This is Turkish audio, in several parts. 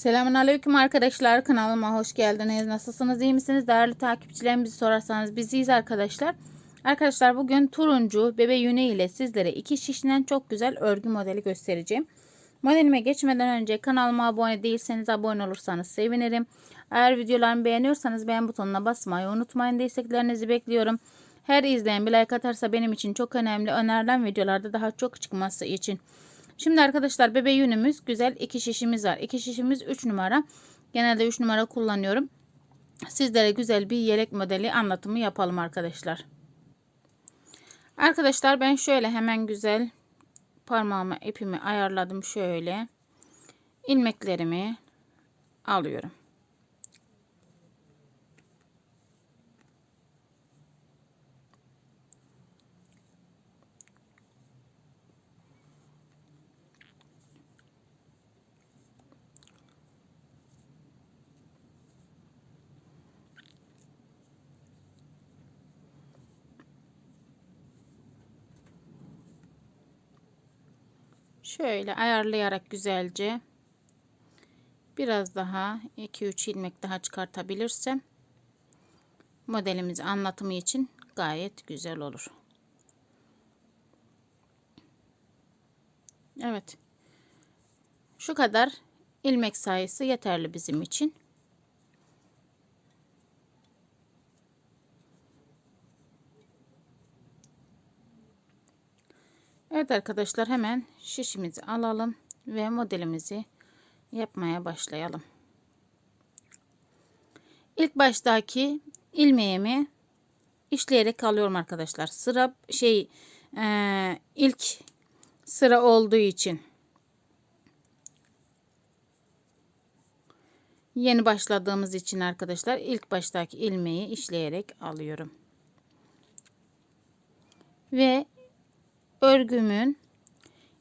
Selamun Aleyküm arkadaşlar kanalıma hoş geldiniz. Nasılsınız iyi misiniz? Değerli takipçilerim bizi sorarsanız biziyiz arkadaşlar. Arkadaşlar bugün turuncu bebe yünü ile sizlere iki şişten çok güzel örgü modeli göstereceğim. Modelime geçmeden önce kanalıma abone değilseniz abone olursanız sevinirim. Eğer videolarımı beğeniyorsanız beğen butonuna basmayı unutmayın. Desteklerinizi bekliyorum. Her izleyen bir like atarsa benim için çok önemli. Önerilen videolarda daha çok çıkması için. Şimdi arkadaşlar bebe yünümüz güzel iki şişimiz var. İki şişimiz 3 numara. Genelde 3 numara kullanıyorum. Sizlere güzel bir yelek modeli anlatımı yapalım arkadaşlar. Arkadaşlar ben şöyle hemen güzel parmağıma ipimi ayarladım şöyle. ilmeklerimi alıyorum. Şöyle ayarlayarak güzelce biraz daha 2-3 ilmek daha çıkartabilirsem modelimizi anlatımı için gayet güzel olur. Evet. Şu kadar ilmek sayısı yeterli bizim için. Evet arkadaşlar hemen şişimizi alalım ve modelimizi yapmaya başlayalım. İlk baştaki ilmeğimi işleyerek alıyorum arkadaşlar. Sıra şey e, ilk sıra olduğu için yeni başladığımız için arkadaşlar ilk baştaki ilmeği işleyerek alıyorum. Ve örgümün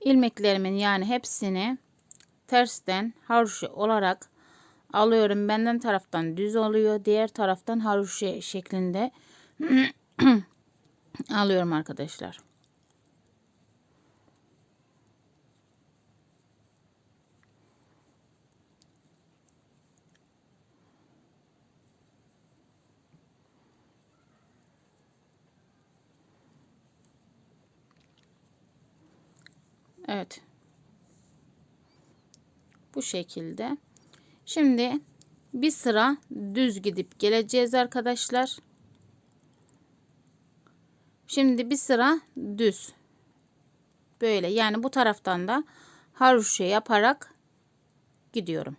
ilmeklerimin yani hepsini tersten haroşa olarak alıyorum. Benden taraftan düz oluyor. Diğer taraftan haroşa şeklinde alıyorum arkadaşlar. Evet. Bu şekilde. Şimdi bir sıra düz gidip geleceğiz arkadaşlar. Şimdi bir sıra düz. Böyle yani bu taraftan da haroşa yaparak gidiyorum.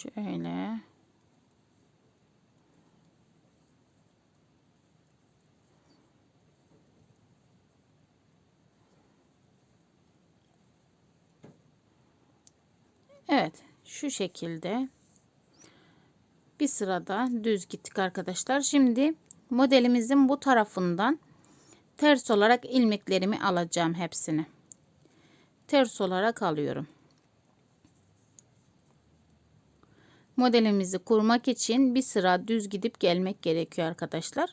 Şöyle. Evet, şu şekilde bir sırada düz gittik arkadaşlar. Şimdi modelimizin bu tarafından ters olarak ilmeklerimi alacağım hepsini. Ters olarak alıyorum. Modelimizi kurmak için bir sıra düz gidip gelmek gerekiyor arkadaşlar.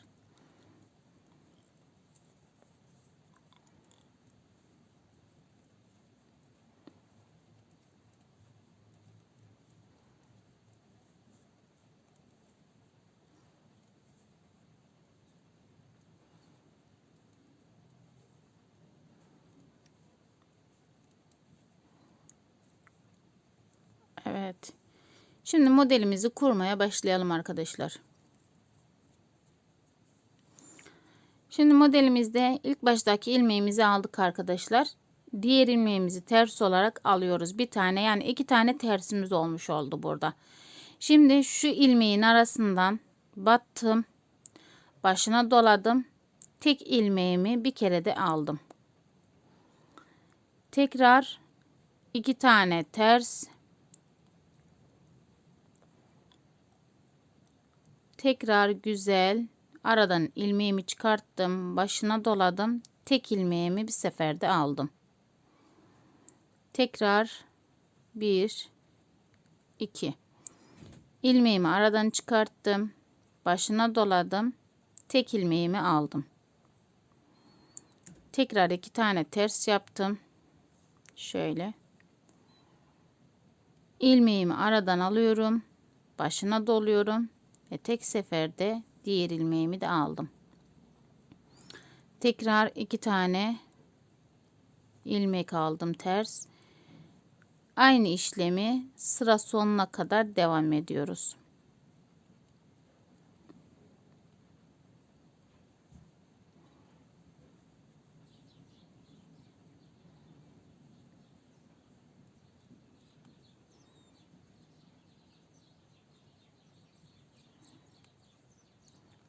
Evet. Şimdi modelimizi kurmaya başlayalım arkadaşlar. Şimdi modelimizde ilk baştaki ilmeğimizi aldık arkadaşlar. Diğer ilmeğimizi ters olarak alıyoruz. Bir tane yani iki tane tersimiz olmuş oldu burada. Şimdi şu ilmeğin arasından battım. Başına doladım. Tek ilmeğimi bir kere de aldım. Tekrar iki tane ters tekrar güzel aradan ilmeğimi çıkarttım. Başına doladım. Tek ilmeğimi bir seferde aldım. Tekrar 1 2 ilmeğimi aradan çıkarttım. Başına doladım. Tek ilmeğimi aldım. Tekrar iki tane ters yaptım. Şöyle. ilmeğimi aradan alıyorum. Başına doluyorum ve tek seferde diğer ilmeğimi de aldım. Tekrar iki tane ilmek aldım ters. Aynı işlemi sıra sonuna kadar devam ediyoruz.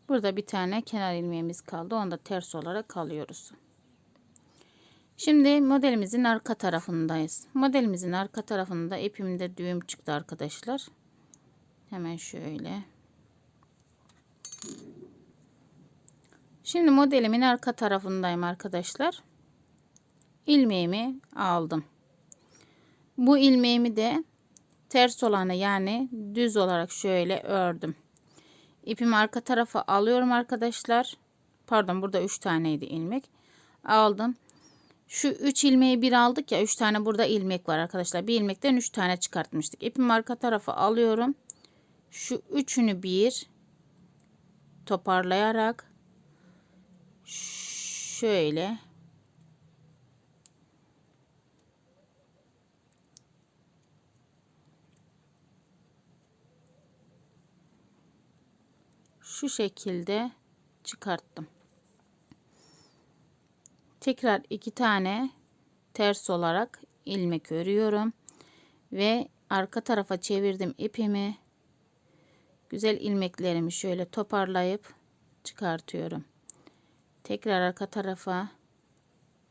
Burada bir tane kenar ilmeğimiz kaldı. Onu da ters olarak alıyoruz. Şimdi modelimizin arka tarafındayız. Modelimizin arka tarafında ipimde düğüm çıktı arkadaşlar. Hemen şöyle. Şimdi modelimin arka tarafındayım arkadaşlar. İlmeğimi aldım. Bu ilmeğimi de ters olanı yani düz olarak şöyle ördüm. İpimi arka tarafa alıyorum arkadaşlar. Pardon burada 3 taneydi ilmek. Aldım. Şu 3 ilmeği bir aldık ya 3 tane burada ilmek var arkadaşlar. Bir ilmekten 3 tane çıkartmıştık. İpimi arka tarafa alıyorum. Şu üçünü bir toparlayarak şöyle şu şekilde çıkarttım. Tekrar iki tane ters olarak ilmek örüyorum ve arka tarafa çevirdim ipimi. Güzel ilmeklerimi şöyle toparlayıp çıkartıyorum. Tekrar arka tarafa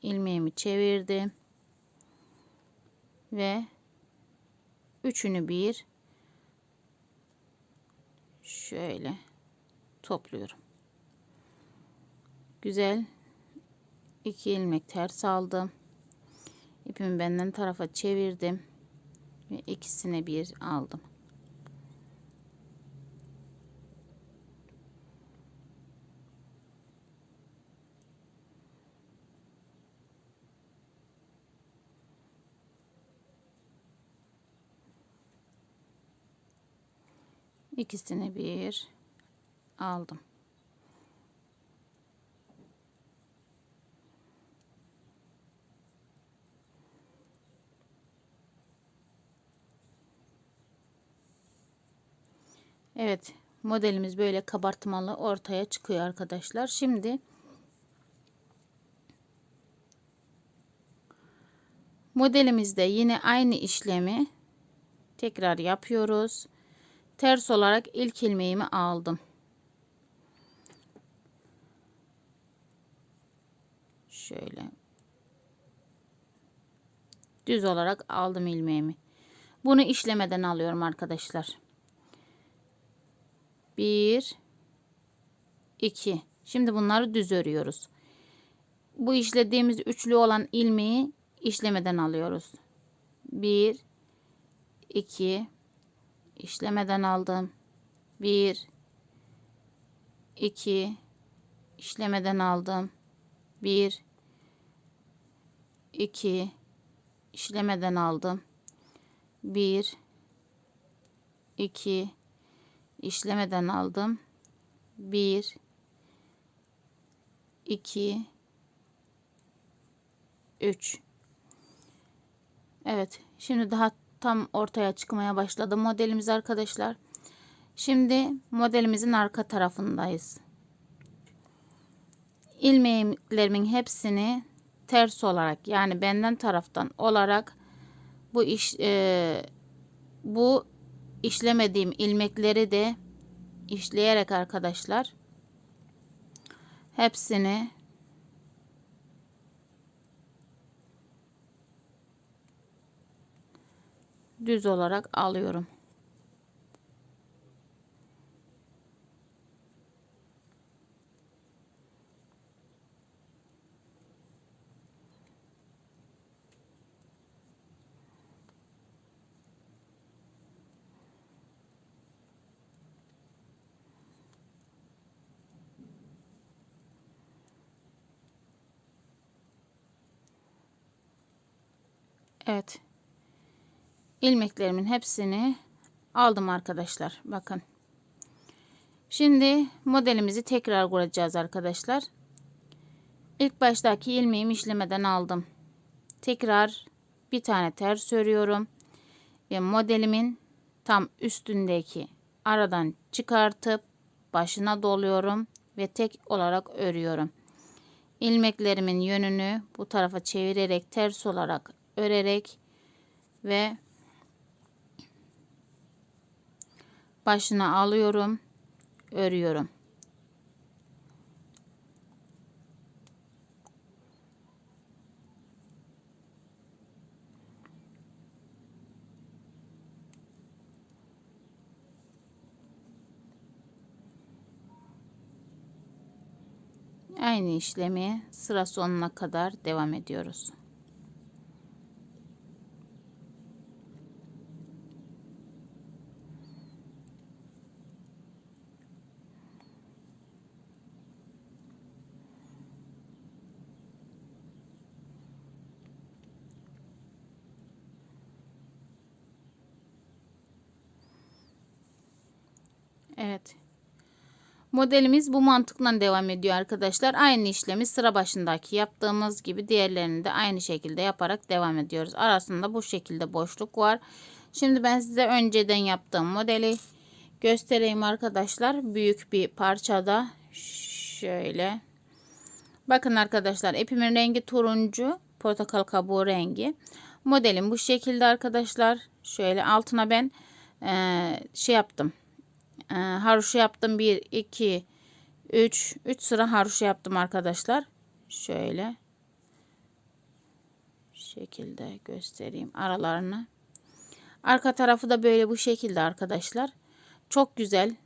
ilmeğimi çevirdim ve üçünü bir şöyle topluyorum. Güzel iki ilmek ters aldım. İpimi benden tarafa çevirdim ve ikisini bir aldım. İkisini bir aldım. Evet modelimiz böyle kabartmalı ortaya çıkıyor arkadaşlar. Şimdi modelimizde yine aynı işlemi tekrar yapıyoruz. Ters olarak ilk ilmeğimi aldım. Şöyle düz olarak aldım ilmeğimi. Bunu işlemeden alıyorum arkadaşlar. 1 2 Şimdi bunları düz örüyoruz. Bu işlediğimiz üçlü olan ilmeği işlemeden alıyoruz. 1 2 işlemeden aldım. 1 2 işlemeden aldım. 1 2 işlemeden aldım. 1 2 işlemeden aldım. 1 2 3 Evet şimdi daha tam ortaya çıkmaya başladı modelimiz arkadaşlar. Şimdi modelimizin arka tarafındayız. İlmeklerimin hepsini ters olarak yani benden taraftan olarak bu iş e, bu işlemediğim ilmekleri de işleyerek arkadaşlar hepsini düz olarak alıyorum. Evet. ilmeklerimin hepsini aldım arkadaşlar. Bakın. Şimdi modelimizi tekrar kuracağız arkadaşlar. İlk baştaki ilmeğimi işlemeden aldım. Tekrar bir tane ters örüyorum ve modelimin tam üstündeki aradan çıkartıp başına doluyorum ve tek olarak örüyorum. İlmeklerimin yönünü bu tarafa çevirerek ters olarak örerek ve başına alıyorum, örüyorum. Aynı işlemi sıra sonuna kadar devam ediyoruz. Evet. Modelimiz bu mantıkla devam ediyor arkadaşlar. Aynı işlemi sıra başındaki yaptığımız gibi diğerlerini de aynı şekilde yaparak devam ediyoruz. Arasında bu şekilde boşluk var. Şimdi ben size önceden yaptığım modeli göstereyim arkadaşlar. Büyük bir parçada şöyle. Bakın arkadaşlar ipimin rengi turuncu. Portakal kabuğu rengi. Modelim bu şekilde arkadaşlar. Şöyle altına ben e, şey yaptım e, haroşa yaptım. 1, 2, 3, 3 sıra haroşa yaptım arkadaşlar. Şöyle. şekilde göstereyim aralarını. Arka tarafı da böyle bu şekilde arkadaşlar. Çok güzel,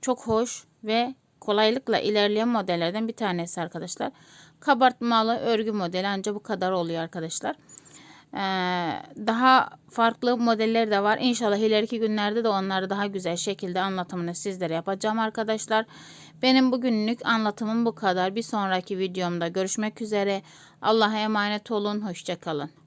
çok hoş ve kolaylıkla ilerleyen modellerden bir tanesi arkadaşlar. Kabartmalı örgü modeli ancak bu kadar oluyor arkadaşlar. Ee, daha farklı modeller de var. İnşallah ileriki günlerde de onları daha güzel şekilde anlatımını sizlere yapacağım arkadaşlar. Benim bugünlük anlatımım bu kadar. Bir sonraki videomda görüşmek üzere. Allah'a emanet olun. Hoşçakalın.